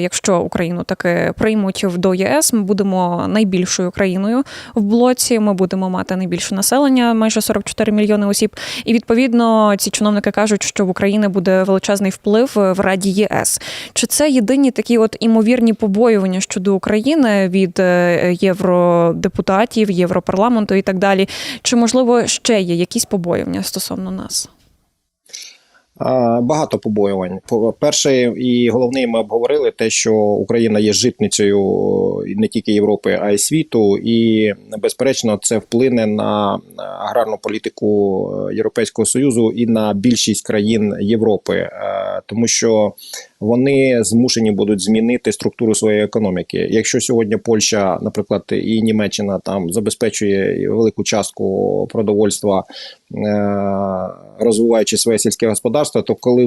Якщо Україну таки приймуть до ЄС, ми будемо найбільшою країною в блоці. Ми будемо мати найбільше населення, майже 44 мільйони осіб. І відповідно ці чиновники кажуть, що в Україні буде величезний вплив в Раді ЄС. Чи це єдині такі от імовірні побоювання щодо України від е, євродепутатів, європарламенту і так далі? Чи можливо ще є якісь побоювання стосовно нас? Багато побоювань. По- Перше і головне, ми обговорили те, що Україна є житницею не тільки Європи, а й світу, і безперечно, це вплине на аграрну політику е, Європейського союзу і на більшість країн Європи, Е, тому що вони змушені будуть змінити структуру своєї економіки. Якщо сьогодні Польща, наприклад, і Німеччина там забезпечує велику частку продовольства, е, розвиваючи своє сільське господарство, то коли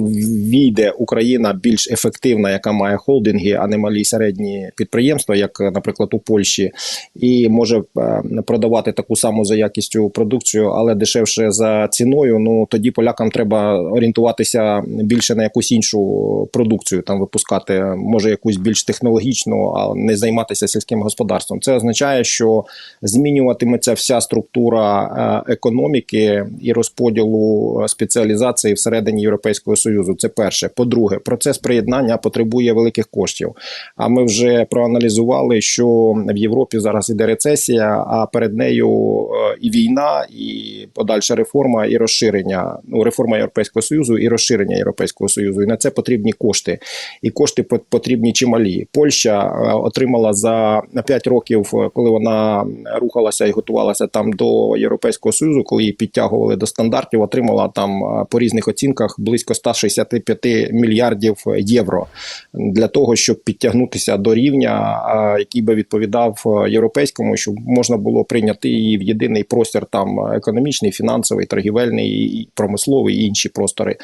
війде Україна більш ефективна, яка має холдинги, а не малі й середні підприємства, як, наприклад, у Польщі, і може е, продавати таку саму за якістю продукцію, але дешевше за ціною. Ну тоді полякам треба орієнтуватися більше на якусь іншу продукцію, там випускати, може якусь більш технологічну, а не займатися сільським господарством. Це означає, що змінюватиметься вся структура е, економіки і розподілу е, спеціалізації всередині Європейського союзу. Це перше. По-друге, процес приєднання потребує великих коштів. А ми вже проаналізували, що в Європі зараз іде рецесія, а перед нею е, і війна, і подальша реформа, і розширення. Ну, реформа Європейського союзу і розширення Європейського союзу. І на це потрібні кошти. І кошти по- потрібні чималі. Польща е, отримала за 5 років, е, коли вона рухалася і готувалася там до Європейського союзу, коли її підтягували до стандартів, отримала там по різних оцінках близько 165 мільярдів євро для того, щоб підтягнутися до рівня, який би відповідав е, європейському, щоб можна було прийняти її в єдиний простір там економічний, фінансовий, торгівельний, промисловий і інші простори.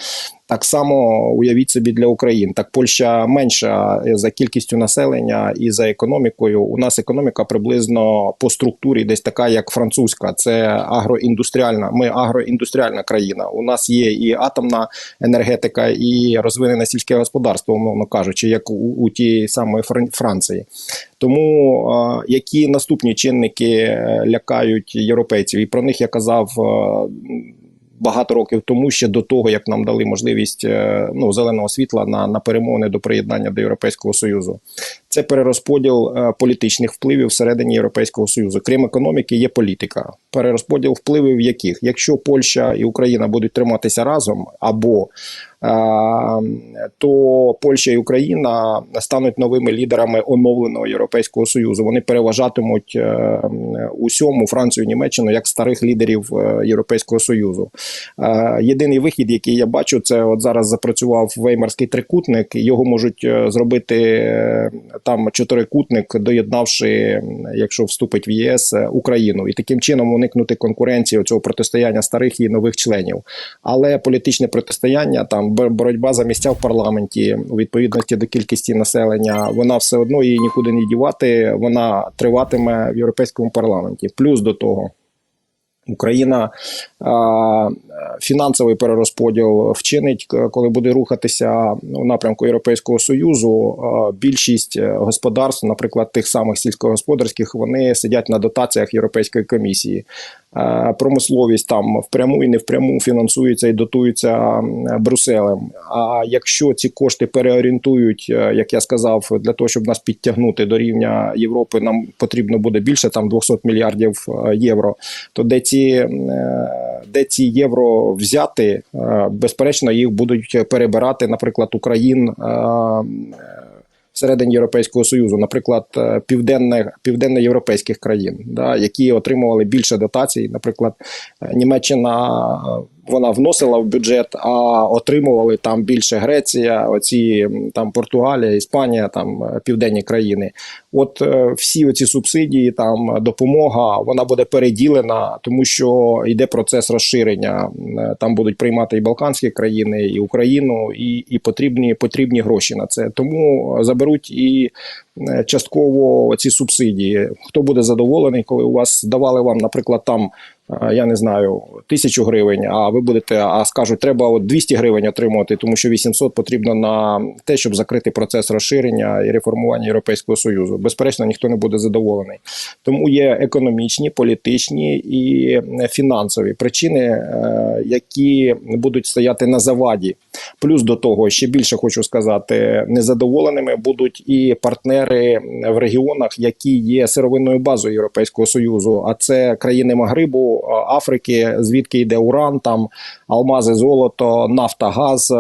Так само уявіть собі для України. Так Польща менша за кількістю населення і за економікою. У нас економіка приблизно по структурі десь така, як французька. Це агроіндустріальна. Ми агроіндустріальна країна. У нас є і атомна енергетика, і розвинене сільське господарство, умовно кажучи, як у, у тієї самої Фран- Франції. Тому е, які наступні чинники е, лякають європейців, і про них я казав. Багато років тому, ще до того, як нам дали можливість е, ну, зеленого світла на, на перемовини до приєднання до Європейського Союзу. Це перерозподіл е, політичних впливів всередині Європейського Союзу. Крім економіки, є політика. Перерозподіл впливів яких? Якщо Польща і Україна будуть триматися разом, або е, то Польща і Україна стануть новими лідерами оновленого Європейського Союзу. Вони переважатимуть е, усьому Францію, Німеччину як старих лідерів Європейського Союзу. Єдиний вихід, який я бачу, це от зараз запрацював Веймарський трикутник. Його можуть зробити там чотирикутник, доєднавши, якщо вступить в ЄС е, Україну, і таким чином уникнути конкуренції цього протистояння старих і нових членів. Але політичне протистояння, там бор- боротьба за місця в парламенті у відповідності до кількості населення, вона все одно її нікуди не дівати. Вона триватиме в європейському парламенті. Плюс до того. Україна фінансовий перерозподіл вчинить, коли буде рухатися у напрямку Європейського союзу. Більшість е, господарств, наприклад, тих самих сільськогосподарських, вони сидять на дотаціях Європейської комісії. Е, Промисловість там впряму і не впряму фінансується і дотується Брюсселем. А якщо ці кошти переорієнтують, е, як я сказав, для того, щоб нас підтягнути до рівня Європи, нам потрібно буде більше там 200 мільярдів е, євро. То де ці, е, де ці євро взяти, е, безперечно, їх будуть перебирати, наприклад, Україн. Е, Всередині Європейського союзу, наприклад, південно європейських країн, да, які отримували більше дотацій. Наприклад, е, Німеччина е, вона вносила в бюджет, а отримували там більше Греція, оці там Португалія, Іспанія, там е, південні країни. От е, всі оці субсидії, там допомога, вона буде переділена, тому що йде процес розширення. Е, Там будуть приймати і Балканські країни, і Україну, і, і потрібні потрібні гроші на це. Тому заберуть і частково ці субсидії. Хто буде задоволений, коли у вас давали вам, наприклад, там я не знаю, тисячу гривень, а ви будете, а скажуть, треба от 200 гривень отримувати, тому що 800 потрібно на те, щоб закрити процес розширення і реформування Європейського Союзу. Безперечно, ніхто не буде задоволений. Тому є економічні, політичні і фінансові причини, е, які будуть стояти на заваді. Плюс до того, ще більше хочу сказати, незадоволеними будуть і партнери в регіонах, які є сировинною базою Європейського союзу. А це країни Магрибу, Африки, звідки йде уран, там алмази, золото, нафта, газ е,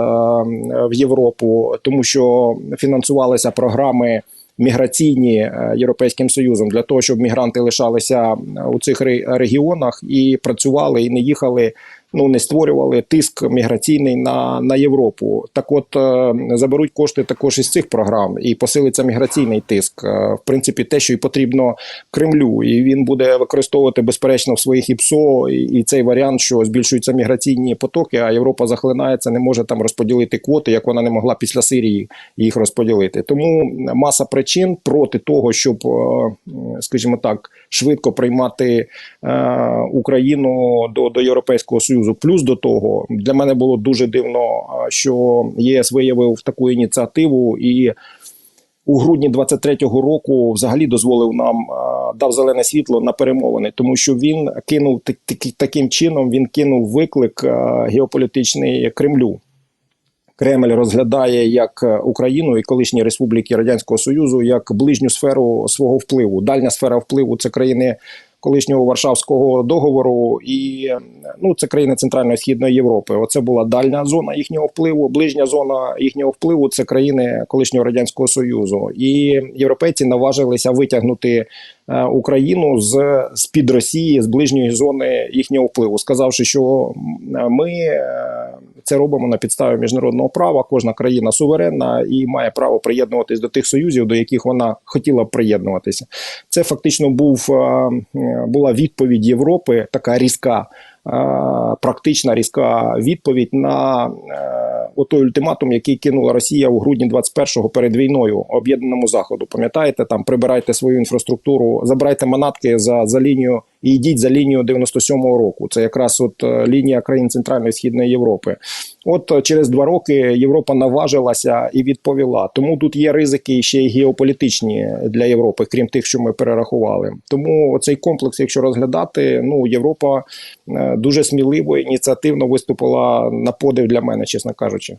в Європу, тому що фінансувалися програми. Міграційні е, європейським союзом для того, щоб мігранти лишалися у цих регіонах і працювали, і не їхали ну не створювали тиск міграційний на, на Європу. Так, от е, заберуть кошти також із цих програм і посилиться міграційний тиск. Е, В принципі, те, що і потрібно Кремлю, і він буде використовувати безперечно в своїх ІПСО і, і цей варіант, що збільшуються міграційні потоки, а Європа захлинається, не може там розподілити квоти, як вона не могла після Сирії їх розподілити. Тому маса причин проти того, щоб, е, скажімо так, швидко приймати Україну до, до Європейського Союзу. Плюс до того, для мене було дуже дивно, що ЄС виявив таку ініціативу і. У грудні 23-го року взагалі дозволив нам дав зелене світло на перемовини, тому що він кинув так- так- таким чином. Він кинув виклик геополітичний Кремлю. Кремль розглядає як Україну і колишні республіки Радянського Союзу як ближню сферу свого впливу. Дальня сфера впливу це країни колишнього Варшавського договору, і ну це країни Центральної Східної Європи. Оце була дальня зона їхнього впливу. Ближня зона їхнього впливу це країни колишнього радянського союзу. І європейці наважилися витягнути е, Україну з з під Росії з ближньої зони їхнього впливу, сказавши, що ми е, це робимо на підставі міжнародного права. Кожна країна суверенна і має право приєднуватись до тих союзів, до яких вона хотіла б приєднуватися. Це фактично був е, е, була відповідь Європи, така різка. е, Практична різка відповідь на отой ультиматум, який кинула Росія у грудні 21-го перед війною об'єднаному заходу. Пам'ятаєте, там прибирайте свою інфраструктуру, забирайте манатки за, за лінію і йдіть за лінію 97-го року. Це якраз от е, лінія країн Центральної і Східної Європи. От е, через два роки Європа наважилася і відповіла. Тому тут є ризики ще й геополітичні для Європи, крім тих, що ми перерахували. Тому цей комплекс, якщо розглядати, ну Європа е, дуже сміливо ініціативно виступила на подив для мене, чесно кажучи.